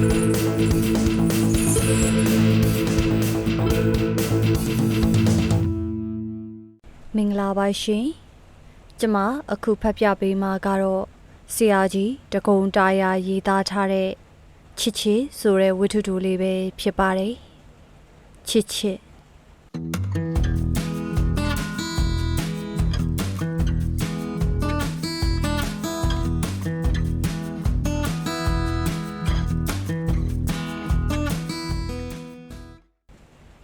မင်္ဂလာပါရှင်ကျမအခုဖတ်ပြပေးမှာကတော့ဆရာကြီးတကုံတာယာရေးသားထားတဲ့ချစ်ချစ်ဆိုတဲ့ဝတ္ထုတူလေးပဲဖြစ်ပါတယ်ချစ်ချစ်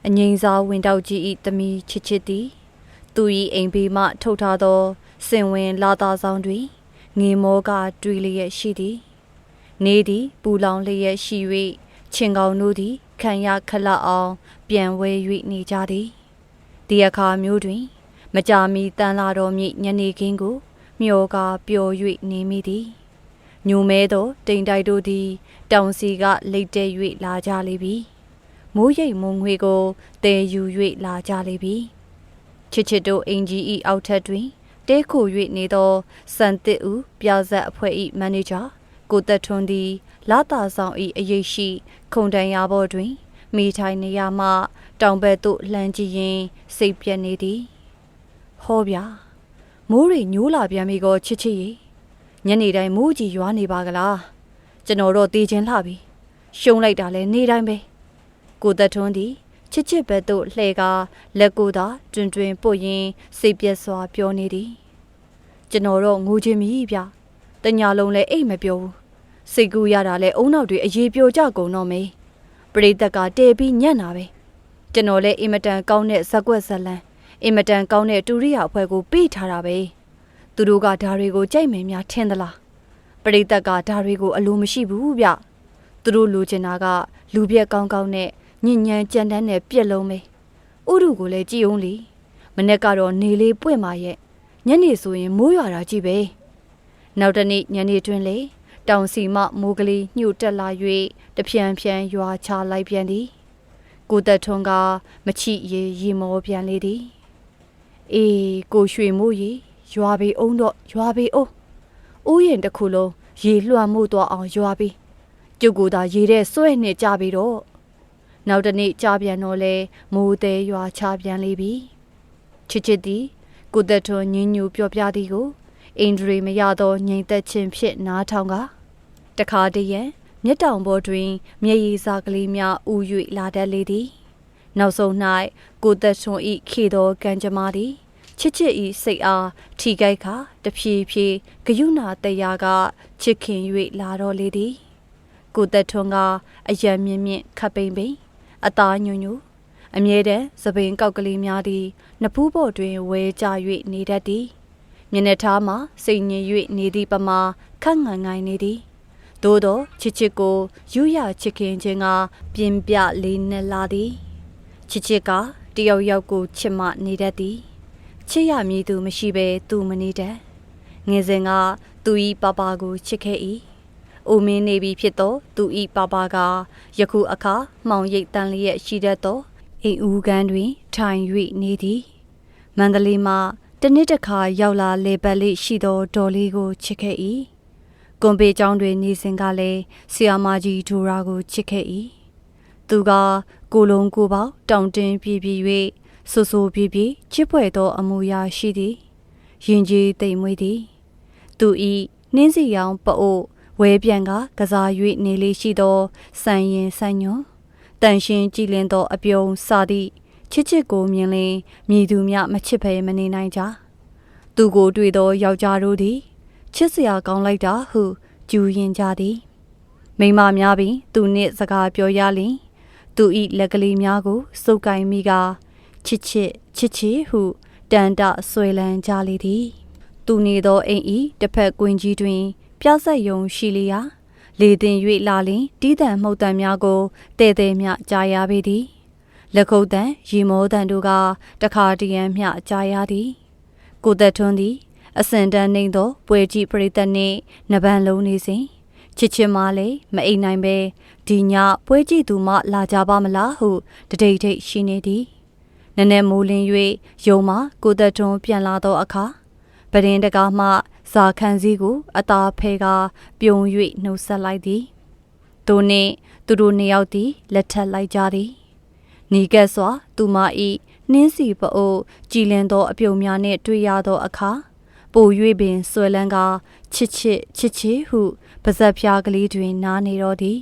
အငိမ့်စားဝင်တောက်ကြီးဤတမီချစ်ချစ်သည်သူ၏အိမ်ဘေးမှထုတ်ထားသော စင်ဝင်လာသားဆောင်တွင်ငေမောကတွေ့လျက်ရှိသည် နေသည်ပူလောင်လျက်ရှိ၍ချင်းကောင်တို့သည်ခံရခလအောင် ပြန်ဝဲ၍နေကြသည်ဒီအခါမျိုးတွင် မကြာမီတန်လာတော်မြင့်ညနေခင်းကို မျောကပျော်၍နေမိသည်ညိုမဲသောတိမ်တိုက်တို့သည် တောင်စီကလိတ်တဲ၍လာကြလေပြီ မိုးရိပ်မုံငွေကိုတဲယူ၍လာကြလေပြီချစ်ချစ်တို့အင်ဂျီဤအောက်ထက်တွင်တဲခို၍နေသောစံတစ်ဦးပြဇက်အဖွဲ့၏မန်နေဂျာကိုသက်ထွန်းသည်လာတာဆောင်၏အရေးရှိ ခုံတန်ရဘောတွင်မိထိုင်နေရမှ တောင်ဘက်သို့လှမ်းကြည့်ရင်စိတ်ပြက်နေသည်ဟောဗျာမိုးရိညိုးလာပြန်ပြီကောချစ်ချစ်ရေညနေတိုင်းမိုးကြီးရွာနေပါကလားကျွန်တော်တော့တည်ခြင်းလှပြီရှုံးလိုက်တာလဲနေတိုင်းပဲ ကိုသက်ထွန်းသည်ချစ်ချစ်ဘက်သို့လှဲကားလက်ကိုသာတွင်တွင်ပို့ရင်းစိတ်ပြက်စွာပြောနေသည်ကျွန်တော်တော့ငိုချင်ပြီဗျတညာလုံးလည်းအိတ်မပြောဘူးစိတ်ကူးရတာလဲအုံနောက်တွေအရေးပြိုကြကုန်တော့မေးပရိသတ်ကတဲပြီးညံ့တာပဲကျွန်တော်လည်းအင်မတန်ကောင်းတဲ့ဇက်ကွက်ဇလန်အင်မတန်ကောင်းတဲ့တူရိယာအဖွဲ့ကိုပေးထားတာပဲသူတို့ကဓာတွေကိုကြိုက်မယ်များထင်သလားပရိသတ်ကဓာတွေကိုအလိုမရှိဘူးဗျသူတို့လိုချင်တာကလူပြက်ကောင်းကောင်းနဲ့ ညဉ့်ညမ်းကြမ်းတမ်းနဲ့ပြက်လုံးပဲဥရုကိုလည်းကြည်အောင်လေမနေ့ကတော့နေလေးပွင့်มาရဲ့ညနေဆိုရင်မိုးရွာတာကြည့်ပဲနောက်တနေ့ညနေတွင်လေတောင်စီမမိုးကလေးညှို့တက်လာ၍တဖြန်ဖြန်ရွာချလိုက်ပြန်သည်ကိုသက်ထွန်းကမချိရေရီမောပြန်လေသည်အေးကိုရွှေမိုးရီရွာပေအောင်တော့ရွာပေအောင်ဥယျင်တစ်ခုလုံးရေလွှမ်းမှုသွားအောင်ရွာပေကျုပ်ကသာရေတဲ့ဆွဲနဲ့ကြပြီတော့ နောက်တနေ့ကြာပြန်တော့လဲမိုးသေးရွာချပြန်လေပြီချစ်ချစ်သည်ကိုသက်ထွန်းညင်းညူပြောပြသည်ကိုအင်ဒရီမရသောငြိမ်သက်ခြင်းဖြင့်နားထောင်ကတခါတည်းရန်မြက်တောင်ပေါ်တွင်မျက်ရည်စာကလေးများဥ၍လာတတ်လေသည်နောက်ဆုံး၌ကိုသက်ထွန်းဤခေသောကံကြမ္မာသည်ချစ်ချစ်ဤစိတ်အားထိခိုက်ခါတဖြည်းဖြည်းဂယုဏတရားကချစ်ခင်၍လာတော့လေသည်ကိုသက်ထွန်းကအယံမြင့်မြင့်ခပ်ပိန်ပိန် အသားညွညွအမြဲတမ်းသပင်ကောက်ကလေးများသည်နဖူးပေါ်တွင်ဝဲကြ၍နေတတ်သည်မျက်နှာထားမှာစိတ်ငြိမ်၍နေသည့်ပမာခန့်ငန်ငိုင်နေသည်သို့သောချစ်ချစ်ကိုယူရချစ်ခင်ခြင်းကပြင်းပြလေးနဲ့လာသည်ချစ်ချစ်ကတယောက်ယောက်ကိုချစ်မှနေတတ်သည်ချစ်ရမည်သူမရှိဘဲသူမနေတတ်ငယ်စဉ်ကသူဤပပကိုချစ်ခဲ့၏ အိုမင်းနေပြီဖြစ်သောသူဤပပကယခုအခါမှောင်ရိပ်တန်လျက်ရှိတတ်သောအိမ်ဦးကန်းတွင် ထိုင်၍နေသည်မန္တလေးမှာတနေ့တစ်ခါရောက်လာလေပတ်လေးရှိသောဒေါ်လေးကိုချစ်ခဲ့၏ကွန်ပေကျောင်းတွင်နေစဉ်ကလည်းဆီယာမာကြီးဒူရာကိုချစ်ခဲ့၏သူကကိုလုံးကိုပေါတောင်တင်းပြပြ၍ဆူဆူပြပြချစ်ဖွယ်သောအမူအရာရှိသည်ရင်ကြီးတိမ်မွေးသည် သူဤနှင်းစီရောင်ပအို့ ဝဲပြန်ကကစား၍နေလေးရှိသောစံရင်စံညွန်တန်ရှင်ကြည်လင်သောအပြုံးစာသည့်ချစ်ချစ်ကိုမြင်လင်မြည်သူမြမချစ်ဖဲမနေနိုင်ကြသူကိုတွေ့သောယောက်ျားတို့သည်ချစ်စရာကောင်းလိုက်တာဟုကျူရင်ကြသည်မိမများပင်သူနှင့်စကားပြောရလျင်သူဤလက်ကလေးများကိုစုပ်ကိုင်မိကချစ်ချစ်ချစ်ချစ်ဟုတန်တဆွေလန်းကြလေသည်သူနေသောအိမ်ဤတစ်ဖက်ကွင်းကြီးတွင် ပြဆက်ယုံရှိလျာလေတင်၍လာလင်တီးတန်မှုတ်တံများကိုတဲတဲမြကြားရပေသည်လက်ခုပ်တန်ရီမောတန်တို့ကတခါတရံမျှကြားရသည်ကိုသက်ထွန်းသည်အစင်တန်းနေသောပွဲကြည့်ပရိသတ်နှင့်နဗန်လုံးနေစဉ်ချစ်ချစ်မလေးမအိမ်နိုင်ပဲဒီညပွဲကြည့်သူမလာကြပါမလားဟုတတိတ်ထိတ်ရှိနေသည်နည်းနည်းမိုးလင်း၍ယုံမှကိုသက်ထွန်းပြန်လာသောအခါပရင်တကားမှ ဇာခန်းစည်းကိုအသာဖဲကပြုံ၍နှုတ်ဆက်လိုက်သည်တို့နှင့်သူတို့နှစ်ယောက်သည်လက်ထပ်လိုက်ကြသည်နီကက်စွာ သူမ၏နှင်းစီပအိုးကြည်လင်သောအပြုံများနှင့်တွေ့ရသောအခါပို၍ပင်ဆွဲလန်းကချစ်ချစ်ချစ်ချစ်ဟုပါဇက်ဖျားကလေးတွင် နားနေတော့သည်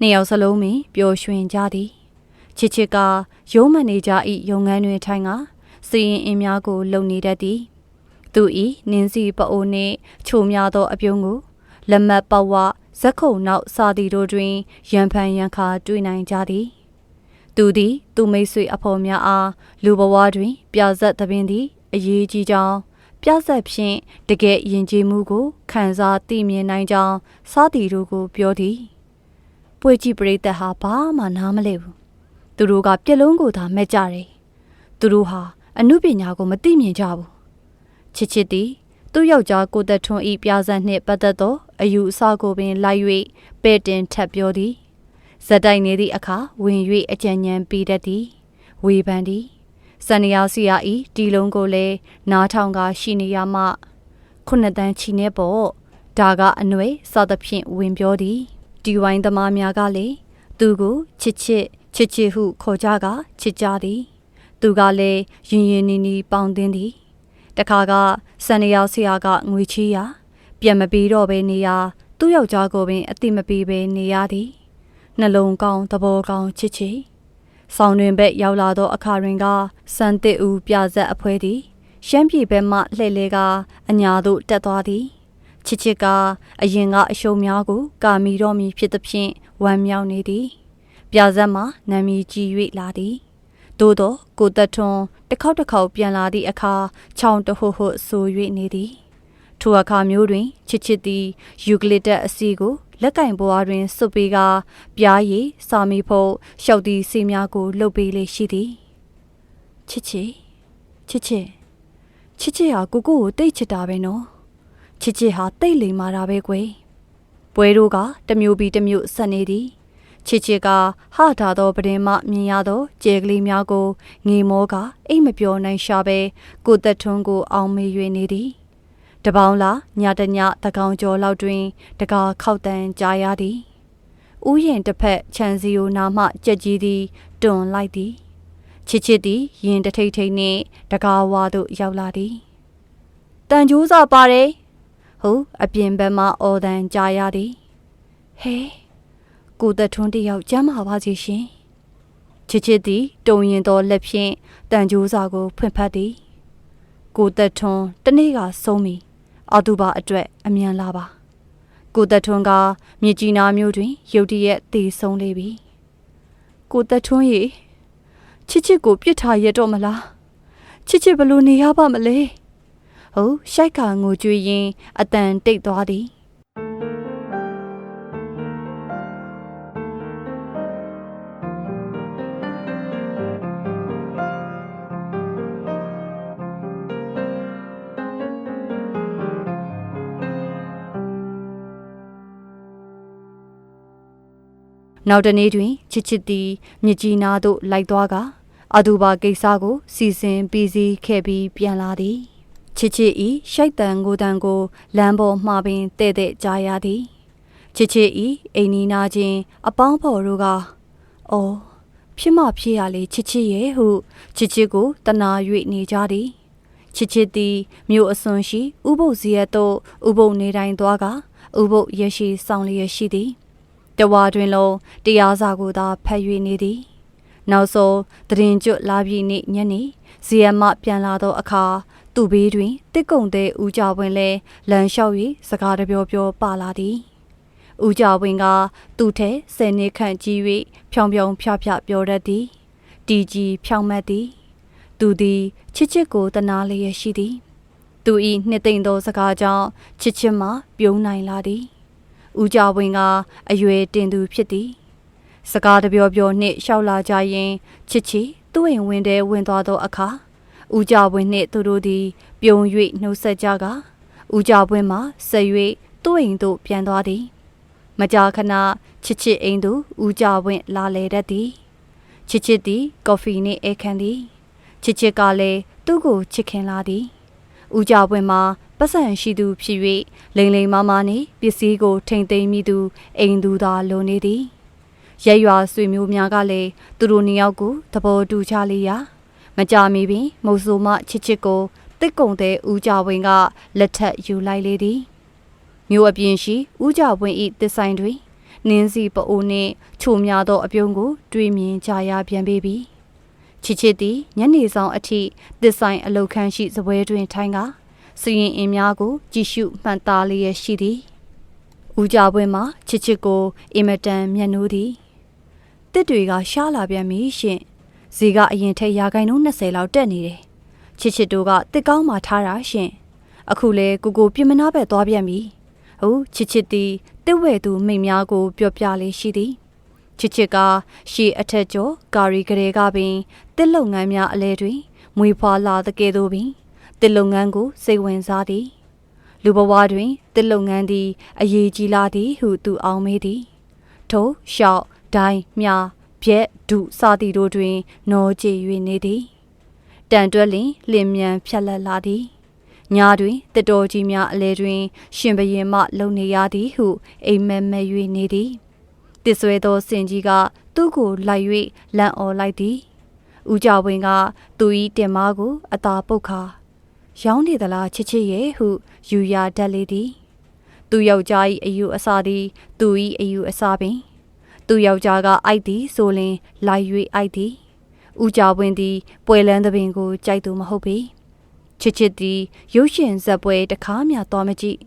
နှစ်ယောက်စလုံးပင်ပျော်ရွှင်ကြသည်ချစ်ချစ်ကရုံးမနေကြ၏ရုံငန်းတွင်ထိုင်ကစီရင်အင်းများကိုလုံနေတတ်သည် သူဤနင်းစီပအိုနှင့်ချိုများသောအပြုံးကိုလက်မတ်ပဝဇက်ခုံနောက်စာတီတို့တွင်ရန်ဖန်ရန်ခါတွေ့နိုင်ကြသည်သူသည် သူမိတ်ဆွေအဖော်များအားလူဘဝတွင် ပြဆက်သပင်သည်အရေးကြီးကြောင်းပြဆက်ဖြင့်တကယ်ယဉ်ကျေးမှုကိုခံစားသိမြင်နိုင်ကြောင်းစာတီတို့ကိုပြောသည်ပွေကြည့်ပရိသတ်ဟာဘာမှနားမလဲဘူးသူတို့ကပြက်လုံးကိုသာမဲ့ကြတယ်သူတို့ဟာအမှုပညာကိုမသိမြင်ကြဘူး ချစ်ချစ်သည်သူ့ယောက်ျားကိုသက်ထွန်းဤပြဆက်နှင့်ပတ်သက်သောအယူအဆကိုပင်လိုက်၍ပဲ့တင်ထပ်ပြောသည်ဇက်တိုင်နေသည့်အခါဝင်၍အကြံဉာဏ်ပေးတတ်သည်ဝေဖန်သည်စန္ဒယာစီယာဤဒီလုံးကိုလည်းနားထောင်ကရှိနေရမှခုနှစ်တန်းချီနေပေါ့ဒါကအနှွေစသဖြင့်ဝင်ပြောသည်ဒီဝိုင်းသမားများကလည်းသူကိုချစ်ချစ်ချစ်ချစ်ဟုခေါ်ကြကချစ်ကြသည် သူကလည်းရင်ရင်နီနီပေါင်းတင်သည် တခါကစန္ဒယာဆရာကငွေချီးရာပြန်မပြီးတော့ဘဲနေရာသူ့ယောက်ျားကိုပင်အတိမပေးဘဲနေရသည်နှလုံးကောင်းသဘောကောင်းချစ်ချစ်ဆောင်းတွင်ဘက်ရောက်လာသောအခါတွင်ကစံတစ်ဦးပြဆက်အဖွဲသည်ရှမ်းပြည်ဘက်မှလှည့်လဲကအညာသို့တက်သွားသည်ချစ်ချစ်ကအရင်ကအရှုံများကိုကာမီတော်မီဖြစ်သဖြင့်ဝမ်းမြောက်နေသည်ပြဆက်မှနာမည်ကြီး၍လာသည် သို့သောကိုသက်ထွန်းတစ်ခေါက်တစ်ခေါက်ပြန်လာသည့်အခါချောင်းတဟုဟုဆို၍နေသည်ထိုအခါမျိုးတွင်ချစ်ချစ်သည်ယူကလစ်တက်အစီကိုလက်ကင်ဘွားတွင်စွပ်ပေးကပြားရည်စာမီဖို့ရှောက်သည့်စီများကိုလှုပ်ပေးလေရှိသည်ချစ်ချစ်ချစ်ချစ်ချစ်ချစ်ဟာကိုကိုကိုတိတ်ချစ်တာပဲနော်ချစ်ချစ်ဟာတိတ်လိမ်မာတာပဲကွယ်ပွဲတို့ကတမျိုးပြီးတမျိုးဆက်နေသည် ချစ်ချစ်ကဟထားသောပရင်မှမြင်ရသောကြဲကလေးများကိုငေမောကအိတ်မပြောနိုင်ရှာပဲကိုသက်ထွန်းကိုအောင်မေ၍နေသည်တပေါင်းလာညတညတကောင်ကျော်လောက်တွင် တကာခောက်တန်ကြားရသည်ဥယျင်တစ်ဖက်ခြံစီယိုနာမှကြက်ကြီးသည်တွန်လိုက်သည်ချစ်ချစ်သည်ရင်တထိတ်ထိတ်နှင့်တကာဝါသို့ရောက်လာသည်တန်ကြိုးစားပါတယ်ဟုအပြင်ဘက်မှအော်တန်ကြားရသည်ဟဲ ကိုသက်ထွန်းတယောက်ကျမ်းမာပါစေရှင်ချစ်ချစ်သည်တုံရင်သောလက်ဖြင့်တန်ကြိုးစာကိုဖွင့်ဖတ်သည်ကိုသက်ထွန်းတနေ့ကဆုံးပြီအော်တူပါအတွက်အမြန်လာပါကိုသက်ထွန်းကမြစ်ကြီးနားမြို့တွင်ရုတ်တရက်တည်ဆုံးလေပြီကိုသက်ထွန်းရေချစ်ချစ်ကိုပြစ်ထားရတော့မလားချစ်ချစ်ဘလို့နေရပါမလဲဟုတ်ရှိုက်ကငိုကြွေးရင်အတန်တိတ်သွားသည် နောက်တနေ့တွင်ချစ်ချစ်သည်မြစ်ကြီးနားသို့လိုက်သွားကအဒူဘာကိစ္စကို စီစဉ်ပြီးစီးခဲ့ပြီးပြန်လာသည်ချစ်ချစ်ဤရှိုက်တန်ကိုတန်ကိုလမ်းပေါ်မှာပင်တဲ့တဲ့ကြားရသည်ချစ်ချစ်ဤအိမ်နီနာချင်းအပေါင်းဖော်တို့ကအော်ဖြစ်မဖြစ်ရလေချစ်ချစ်ရဲ့ဟုချစ်ချစ်ကိုတနာ၍နေကြသည်ချစ်ချစ်သည်မြို့အစွန်ရှိဥပုပ်စီရသို့ဥပုပ်နေတိုင်းသွားကဥပုပ်ရရှိဆောင်လျက်ရှိသည် တဝါတွင်လုံးတရားစာကိုသာဖတ်၍နေသည်နောက်ဆုံးတရင်ကျွတ်လာပြီးနေ့ညနေဇီယမပြန်လာသောအခါသူ့ဘေးတွင်တစ်ကုံတဲ့ဦးကြပွင့်လဲလမ်းလျှောက်၍စကားတပြောပြောပါလာသည်ဦးကြပွင့်ကသူ့ထဲဆယ်နှစ်ခန့်ကြီး၍ဖြောင်ဖြောင်ဖြဖြပြောတတ်သည်တီကြီးဖြောင်မတ်သည်သူသည်ချစ်ချစ်ကိုတနာလျက်ရှိသည် သူဤနှစ်သိမ့်သောစကားကြောင့်ချစ်ချစ်မှပြုံးနိုင်လာသည် ဦးကြဝင်းကအရွယ်တင်သူဖြစ်သည်စကားတပြောပြောနှင့်ရှောက်လာကြရင်ချစ်ချီသူ့အိမ်ဝင်ထဲဝင်သွားသောအခါဦးကြဝင်းနှင့်သူတို့သည်ပြုံ၍နှုတ်ဆက်ကြကဦးကြဝင်းမှဆက်၍သူ့အိမ်သို့ပြန်သွားသည် မကြာခဏချစ်ချစ်အိမ်သို့ဦးကြဝင်းလာလေတတ်သည်ချစ်ချစ်သည်ကော်ဖီနှင့်အေးခန်းသည်ချစ်ချစ်ကလည်းသူ့ကိုချစ်ခင်လာသည်ဦးကြဝင်းမှာ ပတ်စံရှိသူဖြစ်၍လိန်လိန်မာမာနှင့်ပစ္စည်းကို ထိမ့်သိမ်းမိသူအိမ်သူသာလိုနေသည်ရဲရွာဆွေမျိုးများကလည်းသူတို့နှစ်ယောက်ကိုသဘောတူချလေရာမကြမီပင်မုတ်ဆိုမချစ်ချစ်ကိုတစ်ကုံတဲ့ဦးကြဝင်းကလက်ထပ်ယူလိုက်လေသည်မြို့အပြင်ရှိဦးကြဝင်းဤတစ်ဆိုင်တွင်နင်းစီပအိုနှင့်ချိုများသောအပြုံးကို တွေ့မြင်ကြရပြန်ပေပြီချစ်ချစ်သည်ညနေဆောင်အထိတစ်ဆိုင်အလုတ်ခန်းရှိစပွဲတွင်ထိုင်က စရင်အင်းများကိုကြည့်ရှုမှန်သားလျက်ရှိသည်ဦးကြပွဲမှာချစ်ချစ်ကိုအင်မတန်မျက်နှိုးသည်တစ်တွေကရှားလာပြန်ပြီရှင်ဇီကအရင်ထက်ရာခိုင်နှုန်း20လောက်တက်နေတယ်ချစ်ချစ်တို့ကတစ်ကောင်းမှထားတာရှင်အခုလေကိုကိုပြင်မနာဘက်သွားပြန်ပြီဟုတ်ချစ်ချစ်သည်တစ်ဝဲသူမိတ်များကိုပြောပြလေးရှိသည်ချစ်ချစ်ကရှေ့အထက်ကျော်ကာရီကလေးကပင်တစ်လုပ်ငန်းများအလဲတွင်မွေဖွာလာတဲ့ကဲ့သို့ပင် တစ်လုပ်ငန်းကိုစိတ်ဝင်စားသည် လူဘဝတွင်တစ်လုပ်ငန်းသည်အရေးကြီးလာသည်ဟုသူအောင်မေးသည်ထို့လျှောက်ဒိုင်းမြပြက်ဒုစသည်တို့တွင်နောကြည်၍နေသည်တန်တွက်လင်လင်မြန်ဖြတ်လက်လာသည်ညာတွင်တတော်ကြီးများအလဲတွင် ရှင်ဘရင်မှလုံနေရသည်ဟုအိမ်မက်မဲ့၍နေသည်တစ္ဆွဲသောစင်ကြီးကသူ့ကိုလိုက်၍လန့်အော်လိုက်သည်ဦးကြဝင်းကသူ၏တင်မားကိုအသာပုတ်ခါ ရောင်းနေသလားချစ်ချစ်ရဲ့ဟုယူရတတ်လေသည်သူယောက်ျား၏အယူအဆသည် သူ၏အယူအဆပင် သူယောက်ျားကအိုက်သည်ဆိုလင်လိုက်၍အိုက်သည်ဦးကြဝင်းသည် ပွဲလန်းသပင်ကိုကြိုက်သူမဟုတ်ပေချစ်ချစ်သည်ရုပ်ရှင်ဇက်ပွဲတခါမှသွားမကြည့်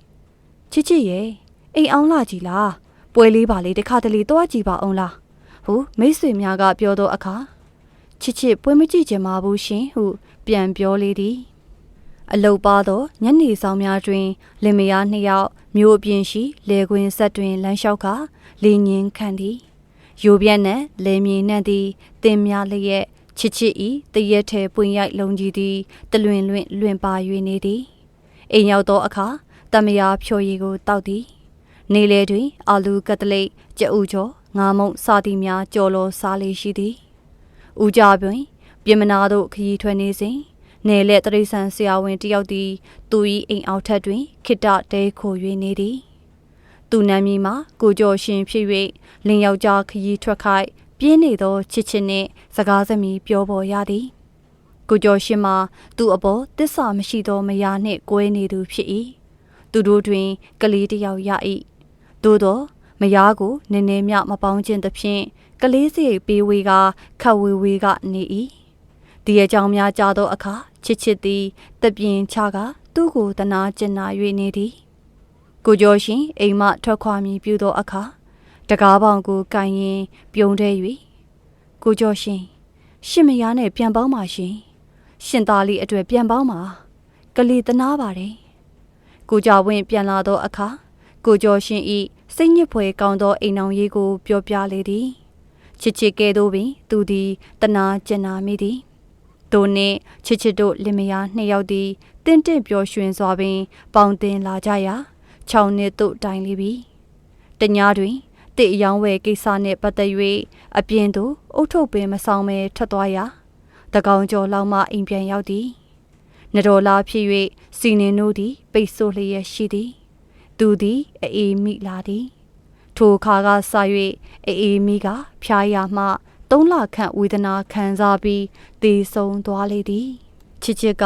ချစ်ချစ်ရဲ့အိမ်အောင်လာကြည်လားပွဲလေးပါလေတခါတလေသွားကြည့်ပါအောင်လားဟုမိတ်ဆွေများကပြောသောအခါချစ်ချစ်ပွဲမကြည့်ချင်ပါဘူးရှင်ဟု ပြန်ပြောလေသည် အလုတ်ပါသောညနေဆောင်များတွင်လင်မယားနှစ်ယောက်မြို့အပြင်ရှိလေကွင်းဆက်တွင်လမ်းလျှောက်ကလင်းငင်းခံသည်ယိုပြက်နှံလေမြေနှံသည်တင်များလျက်ချစ်ချစ်ဤတရက်ထဲပွင့်ရိုက်လုံးကြီးသည်တလွင်လွင့်လွင့်ပါ၍နေသည်အိမ်ရောက်သောအခါတမယာဖြိုရည်ကိုတောက်သည်နေလေတွင်အာလူကတလိတ်ကြအူကျော်ငါမုံစသည်များကြော်လောစားလေးရှိသည်ဦးကြတွင် ပြင်မနာတို့ခရီးထွက်နေစဉ် နယ်လက်တရိษံဆရာဝန်တယောက်သည်သူ၏အိမ်အောက်ထက်တွင်ခိတတဲခို၍နေသည်သူနာမည်မှာကိုကျော်ရှင်ဖြစ်၍လင်ယောက်ျားခရီးထွက်ခိုက်ပြင်းနေသောချစ်ချစ်နှင့်စကားသမီးပြောပေါ်ရသည်ကိုကျော်ရှင်မှာသူ့အပေါ်တစ္ဆာမရှိသောမယားနှင့်ကွဲနေသူဖြစ်၏သူတို့တွင်ကလေးတစ်ယောက်ရ၏သို့သောမယားကိုနည်းနည်းမြမပေါင်းခြင်းသဖြင့်ကလေးစိတ်ပေးဝေးကခတ်ဝေဝေးကနေ၏ ဒီအကြောင်းများကြားသောအခါချစ်ချစ်သည်တပြင်းချကသူ့ကိုတနာကျင်နာ၍နေသည်ကိုကျော်ရှင်အိမ်မှထွက်ခွာမည်ပြုသောအခါတကားပေါင်ကိုကန်ရင်ပြုံးတဲ့၍ကိုကျော်ရှင်ရှင်မယားနဲ့ပြန်ပေါင်းပါရှင်ရှင်သားလေးအတွက်ပြန်ပေါင်းပါကလေးတနာပါတယ်ကိုကြဝင်းပြန်လာသောအခါကိုကျော်ရှင်ဤစိတ်ညစ်ဖွယ်ကောင်းသောအိမ်အောင်ရေးကို ပြောပြလေသည်ချစ်ချစ်ကဲ့သို့ပင် သူသည်တနာကျင်နာမိသည် တို့နှင့်ချစ်ချစ်တို့လင်မယားနှစ်ယောက်သည်တင့်တင့်ပျော်ရွှင်စွာပင် ပေါင်တင်လာကြရာ၆နှစ်သို့တိုင်လေပြီတညတွင်တစ်အယောင်းဝယ်ကိစ္စနှင့်ပတ်သက်၍အပြင်သို့အုတ်ထုတ်ပင်မဆောင်မဲထွက်သွားရာတကောင်ကျော်လောက်မှအိမ်ပြန်ရောက်သည်နတော်လာဖြစ်၍စီနင်တို့သည် ပိတ်ဆို့လျက်ရှိသည်သူသည်အေးမိလာသည်ထိုခါကစ၍အေးမိကဖျားရမှ သုံးလခန့်ဝေဒနာခံစားပြီးသေဆုံးသွားလေသည်ချစ်ချစ်က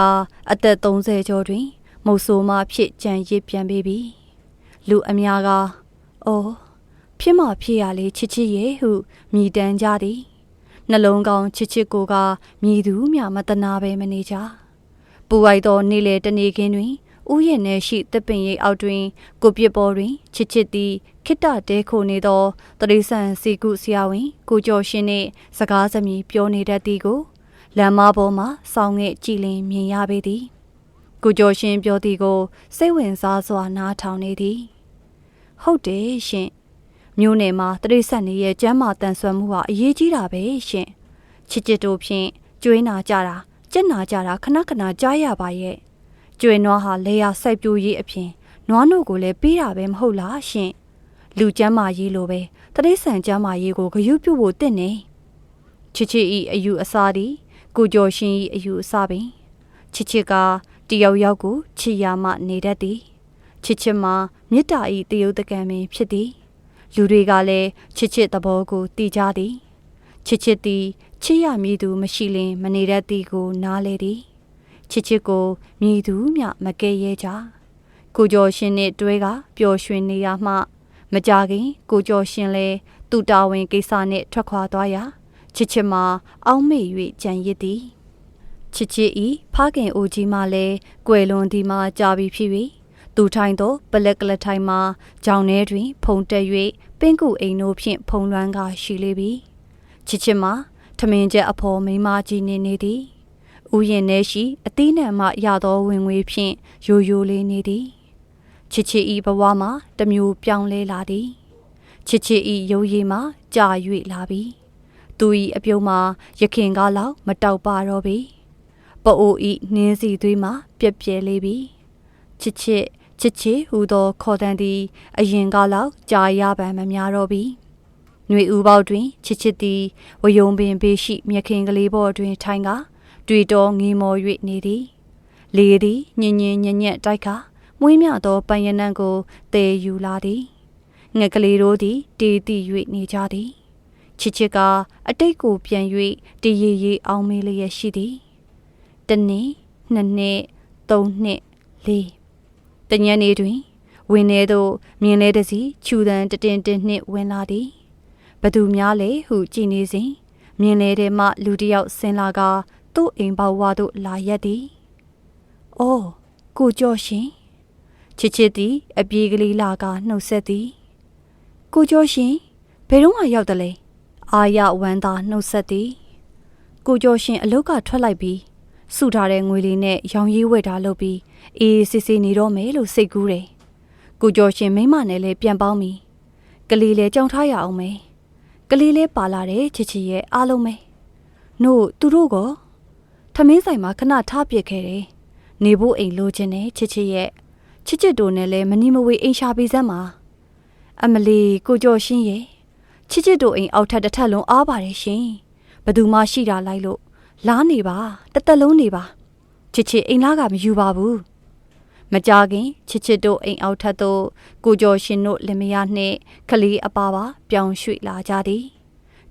အသက်30ကျော်တွင် မုတ်ဆိုးမဖြစ်ကြံရစ်ပြန်ပေပြီလူအများကအော်ဖြစ်မှဖြစ်ရလေချစ်ချစ်ရဲ့ဟုမြည်တမ်းကြသည်နှလုံးကောင်းချစ်ချစ်ကိုကမြည်သူမြမတနာပဲမနေကြပူဝိုက်သောနေ့လေတနေခင်းတွင်ဥယျာဉ်နယ်ရှိတပင်ရိပ်အောက်တွင်ကိုပြစ်ပေါ်တွင်ချစ်ချစ်သည် ခိတတဲခိုနေသောတရိษံစီကုဆရာဝန်ကိုကျော်ရှင်နှင့်စကားစမြည်ပြောနေတတ်သည်ကိုလမ်းမပေါ်မှစောင်းငဲ့ကြည်လင်မြင်ရပေသည်ကိုကျော်ရှင်ပြောသည်ကိုစိတ်ဝင်စားစွာနားထောင်နေသည်ဟုတ်တယ်ရှင်မြို့နယ်မှာတရိษံနေရဲ့ကျမ်းမာတန်ဆွမ်းမှုဟာအရေးကြီးတာပဲရှင်ချစ်ချစ်တို့ဖြင့်ကျွေးနာကြတာကြက်နာကြတာခဏခဏကြားရပါရဲ့ကျွေနွားဟာလေယာစိုက်ပျိုးရေးအပြင်နွားနို့ကိုလည်းပေးတာပဲမဟုတ်လားရှင် လူကျမ်းမာရေးလိုပဲတရိษံကျမ်းမာရေးကိုဂရုပြုဖို့တင့်နေချစ်ချစ်ဤအယူအဆသည်ကိုကျော်ရှင်ဤအယူအဆပင်ချစ်ချစ်ကတယောက်ယောက်ကိုချစ်ရမှနေတတ်သည်ချစ်ချစ်မှာမေတ္တာဤတယုတ်တကံပင်ဖြစ်သည် လူတွေကလည်းချစ်ချစ်သဘောကိုတည်ကြသည်ချစ်ချစ်သည်ချစ်ရမည်သူမရှိလင်မနေတတ်သည်ကိုနားလေသည်ချစ်ချစ်ကိုမြည်သူမျှမကဲရဲကြကိုကျော်ရှင်နှင့်တွဲကပျော်ရွှင်နေရမှ မကြခင်ကိုကျော်ရှင်လဲသူတာဝန်ကိစ္စနှင့်ထွက်ခွာသွားရာချစ်ချစ်မှာအောင်းမေ့၍ကြံရစ်သည်ချစ်ချစ်ဤဖခင်အိုကြီးမှလည်းကွယ်လွန်သည်မှကြာပြီဖြစ်၍သူထိုင်သောပလက်ကလထိုင်မှာကြောင်ထဲတွင် ဖုံတက်၍ပင်ကူအိမ်တို့ဖြင့်ဖုံလွှမ်းကားရှိလေပြီချစ်ချစ်မှာထမင်းကျက်အဖော်မိမကြီးနေနေသည်ဥယျင်ထဲရှိအသီးနှံမှရသောဝင်ငွေဖြင့်ယိုယိုလေးနေသည် ချစ်ချစ်ဤဘဝမှာတမျိုးပြောင်းလဲလာသည်ချစ်ချစ်ဤရုပ်ရည်မှာကြာ၍လာပြီသူဤအပြုံးမှာရခင်ကားလောက်မတောက်ပါတော့ပြီပအိုဤနင်းစီသွေးမှာပြက်ပြဲလေးပြီချစ်ချစ်ချစ်ချစ်ဟူသောခေါ်တန်သည်အရင်ကားလောက်ကြာရပံမများတော့ပြီ။ຫນွေဥပေါတွင်ချစ်ချစ်သည်ဝယုံပင်ဘေးရှိမြခင်ကလေးပေါ်တွင်ထိုင်ကတွေ့တော်ငေမော်၍နေသည်။လေသည်ညင်ညင်ညံ့ညက်တိုက်က မွေးမြသောပန်ရနံကိုတည်ယူလာသည်။ငှက်ကလေးတို့သည်တေးတီ၍နေကြသည်။ချစ်ချစ်ကအတိတ်ကိုပြန်၍တည်ရည်ရည်အောင်မေးလျက်ရှိသည်။တနေ့နှစ်နှစ်သုံးနှစ်လေးတညနေတွင် ဝင်းထဲသို့မြင်လဲတစီခြူတန်တတင်တင်နှင့်ဝင်လာသည်ဘသူများလဲဟုကြည်နေစဉ်မြင်လဲထဲမှလူတစ်ယောက်ဆင်းလာကသူ့အိမ်ပေါဝါသို့လာရက်သည်။အော်ကိုကြော့ရှင် ချစ်ချစ်သည်အပြေးကလေးလာကနှုတ်ဆက်သည်။ကိုကြော့ရှင်ဘယ်တော့မှရောက်တယ်လဲ။အာရဝမ်းသာနှုတ်ဆက်သည်။ကိုကြော့ရှင်အလုတ်ကထွက်လိုက်ပြီးစုထားတဲ့ငွေလေးနဲ့ရောင်ရည်ဝယ်ထားလုပ်ပြီးအေးစစ်စစ်နေတော့မယ်လို့စိတ်ကူးတယ်။ကိုကျော်ရှင်မိမနဲ့လည်းပြန်ပေါင်းပြီ။ကလေးလည်းကြောင်ထားရအောင်မယ်။ကလေးလည်းပါလာတယ်ချစ်ချစ်ရဲ့အားလုံးပဲ။နို့သူတို့ကထမင်းဆိုင်မှာခဏထားပစ်ခဲ့တယ်။နေဖို့အိမ်လိုချင်တယ်ချစ်ချစ်ရဲ့ ချစ်ချစ်တို့နဲ့လည်းမနီမဝေအိမ်ရှာပေးစမ်းပါ။အမလီကိုကျော်ရှင်ရဲ့ချစ်ချစ်တို့အိမ်အောက်ထပ်တစ်ထပ်လုံးအားပါတယ်ရှင်။ဘသူမှရှိတာလိုက်လို့လားနေပါတသက်လုံးနေပါချစ်ချစ်အိမ်လားကမယူပါဘူးမကြခင်ချစ်ချစ်တို့အိမ်အောက်ထပ်သို့ကိုကျော်ရှင်တို့လင်မယားနှင့်ကလေးအပါပါပြောင်းရွှေ့လာကြသည်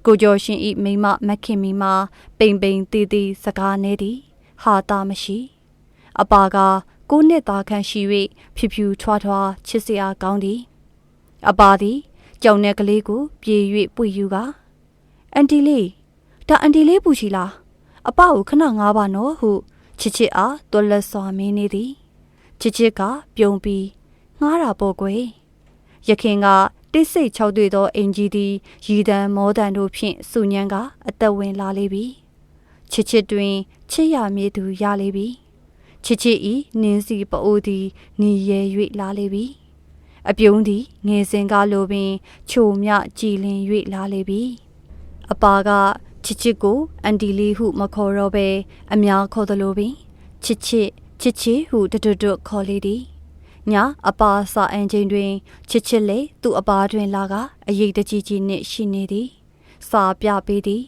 ကိုကျော်ရှင်ဤမိမမခင်မီမှာပိန်ပိန်တီတီစကားနေသည်ဟာတာမရှိ အပါက ကိုနှစ်သားခန့်ရှိ၍ဖြူဖြူထွားထွားချစ်စရာကောင်းသည်အပါသည်ကြောင်တဲ့ကလေးကို ပြေ၍ပွေယူကအန်တီလေးဒါအန်တီလေးပူချီလားအပကိုခဏငားပါနော်ဟုချစ်ချစ်အားတွလက်စွာမင်းနေသည်ချစ်ချစ်ကပြုံးပြီးငားတာပေါ့ကွယ်ရခင်ကတိတ်ဆိတ်ချောက်တွေ့သောအင်ကြီးသည်ရည်တံမောတန်တို့ဖြင့်စုညံကအသက်ဝင်လာလေပြီချစ်ချစ်တွင်ချစ်ရမည်သူရလေပြီ ချစ်ချစ်ဤနင်းစီပအိုးသည်နေရဲ၍လာလေပြီအပြုံးသည်ငယ်စဉ်ကလိုပင်ချိုမြကြည်လင်၍လာလေပြီအပါကချစ်ချစ်ကိုအန်တီလေးဟုမခေါ်တော့ဘဲအများခေါ်သလိုပင်ချစ်ချစ်ချစ်ချစ်ဟုတွတ်တွတ်ခေါ်လေသည်ညာအပါစာအန်ချင်းတွင်ချစ်ချစ်လေသူ့အပါတွင်လာကအရေးတကြီးကြီးနှင့်ရှိနေသည်စာပြပေးသည်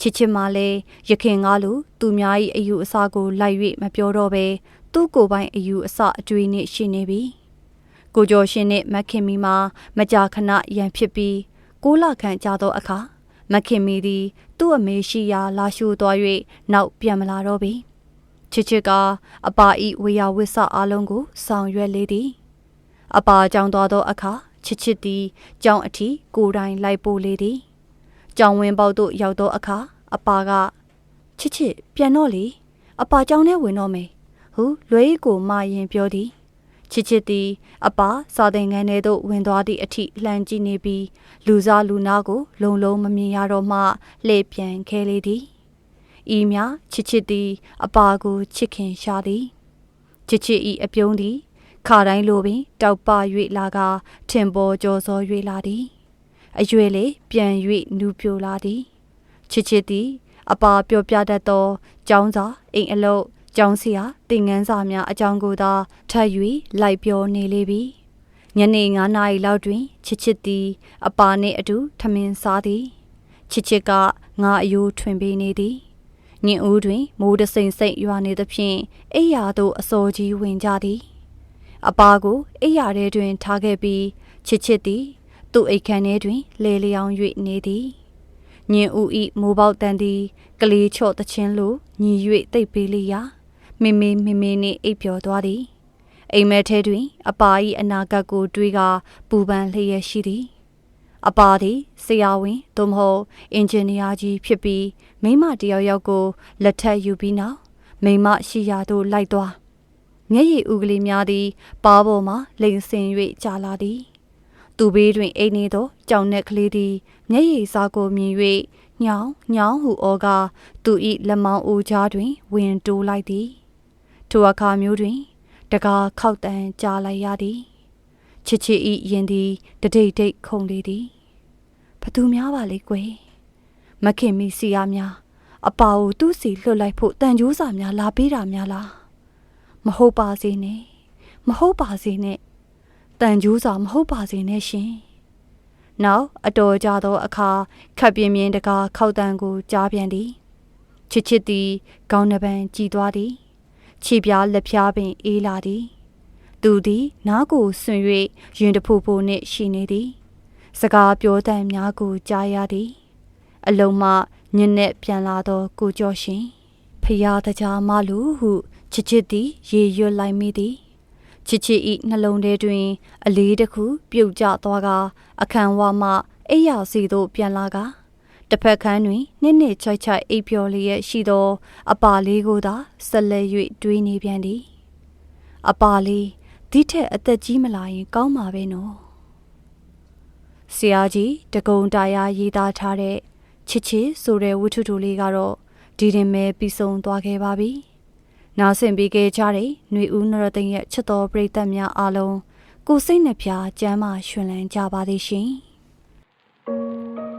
ချစ်ချစ်မှလည်းရခင်ကားလိုသူများ၏အယူအဆကိုလိုက်၍မပြောတော့ဘဲသူ့ကိုယ်ပိုင်အယူအဆအတွေ့နှင့်ရှိနေပြီကိုကျော်ရှင်နှင့်မခင်မီမှာမကြာခဏရန်ဖြစ်ပြီးကိုလခန့်ကြာသောအခါမခင်မီသည် သူ့အမေရှိရာလာရှိုးသွား၍နောက်ပြန်မလာတော့ပြီချစ်ချစ်ကအပါဤဝေယဝိဆအားလုံးကိုဆောင်ရွက်လေသည် အပါကြောင်းသွားသောအခါချစ်ချစ်သည်ကြောင်းအထီကိုယ်တိုင်လိုက်ပို့လေသည် ကြောင်းဝင်းပေါက်သို့ရောက်သောအခါအပါကချစ်ချစ်ပြန်တော့လေအပါကြောင်းထဲဝင်တော့မယ်ဟုလွဲကိုမရင်ပြောသည်ချစ်ချစ်သည်အပါစာသင်ခန်းထဲသို့ဝင်သွားသည့်အထိလှမ်းကြည့်နေပြီးလူစားလူနာကို လုံလုံးမမြင်ရတော့မှလှည့်ပြန်ခဲလေသည်ဤမြချစ်ချစ်သည် အပါကိုချစ်ခင်ရှာသည်ချစ်ချစ်ဤအပြုံးသည်ခါတိုင်းလိုပင်တောက်ပ၍လာကထင်ပေါ်ကြော်စော၍လာသည် အရွယ်လေးပြန်၍နူးပြိုလာသည်ချစ်ချစ်သည်အပါပျော်ပြတတ်သောကျောင်းစာအိမ်အလုပ်ကျောင်းစီဟာတင်ငန်းစာများအကြောင်းကိုသာထပ်၍လိုက်ပြောနေလေပြီညနေ9နာရီလောက်တွင်ချစ်ချစ်သည် အပါနှင့်အတူထမင်းစားသည်ချစ်ချစ်ကငါအယိုးထွင်ပေးနေသည်ညင်ဦးတွင်မိုးတစိမ့်စိမ့်ရွာနေသဖြင့်အိယာသို့အစောကြီးဝင်ကြသည် အပါကိုအိယာထဲတွင်ထားခဲ့ပြီးချစ်ချစ်သည် သူ့အိတ်ခမ်းထဲတွင်လဲလျောင်း၍နေသည်ညင်ဦးဤမိုးပေါက်တန်သည်ကလေးချော့တချင်းလိုညီ၍တိတ်ပေးလျာမိမိမိမိနှင့်အိပ်ပျော်သွားသည်အိမ်မက်ထဲတွင် အပါဤအနာဂတ်ကိုတွေးကပူပန်လျက်ရှိသည်အပါသည်ဆရာဝန်သို့မဟုတ်အင်ဂျင်နီယာကြီးဖြစ်ပြီးမိမတယောက်ယောက်ကိုလက်ထပ်ယူပြီးနောက်မိမရှိရာသို့လိုက်သွားမျက်ရည်ဥကလေးများသည်ပါးပေါ်မှလိန်ဆင်၍ကြာလာသည် သူဘေးတွင်အိမ်နေသောကြောင်နှက်ကလေးသည်မျက်ရည်စားကိုမြင်၍ညောင်းညောင်းဟုဩကာသူ၏လက်မောင်းအိုကြားတွင် ဝင်တိုးလိုက်သည်ထိုအခါမျိုးတွင် တကားခောက်တန်ကြားလိုက်ရသည်ချစ်ချစ်ဤရင်သည်တဒိတ်ဒိတ်ခုန်လေသည်ဘသူများပါလေကွယ်မခင်မီစီယာများအပါကိုသူ့စီလွတ်လိုက်ဖို့တန်ကြိုးစာများလာပေးတာများလားမဟုတ်ပါစေနဲ့မဟုတ်ပါစေနဲ့ တန်ကြိုးစာမဟုတ်ပါစေနဲ့ရှင်နောက်အတော်ကြသောအခါခပ်ပြင်းပြင်းတကားခောက်တန်ကိုကြားပြန်သည်ချစ်ချစ်သည်ကောင်းနှပန်ကြည်သွားသည်ခြေပြားလက်ပြားပင်အေးလာသည်သူသည်နားကိုဆွင်၍ရင်တဖူဖူနှင့်ရှိနေသည်စကားပြောတန်များကိုကြားရသည်အလုံးမညစ်နဲ့ပြန်လာသောကိုကျော်ရှင်ဖရာတကြားမလူဟုချစ်ချစ်သည် ရေရွတ်လိုက်မိသည် ချစ်ချစ်ဤနှလုံးထဲတွင် အလေးတစ်ခုပြုတ်ကျသွားကအခန်းဝမှအိယာစီသို့ပြန်လာကတစ်ဖက်ခန်းတွင်နှစ်နှစ်ချိုက်ချိုက်အိပ်ပျော်လျက်ရှိသော အပါလေးကိုသာဆက်လက်၍တွေးနေပြန်သည်အပါလေးဒီထက်အသက်ကြီးမလာရင် ကောင်းမှာပဲနော်ဆရာကြီးတကုံတာယာရေးသားထားတဲ့ချစ်ချစ်ဆိုတဲ့ဝတ္ထုတိုလေးကတော့ဒီရင်ပဲပြီးဆုံးသွားခဲ့ပါပြီ။ နောက်ဆင်ပြီးခဲ့ကြတဲ့ຫນွေဦးနရသိန်းရဲ့ချစ်တော်ပရိသတ်များအားလုံးကိုစိတ်နှပြကျမ်းမာရှင်လန်းကြပါသေးရှင်။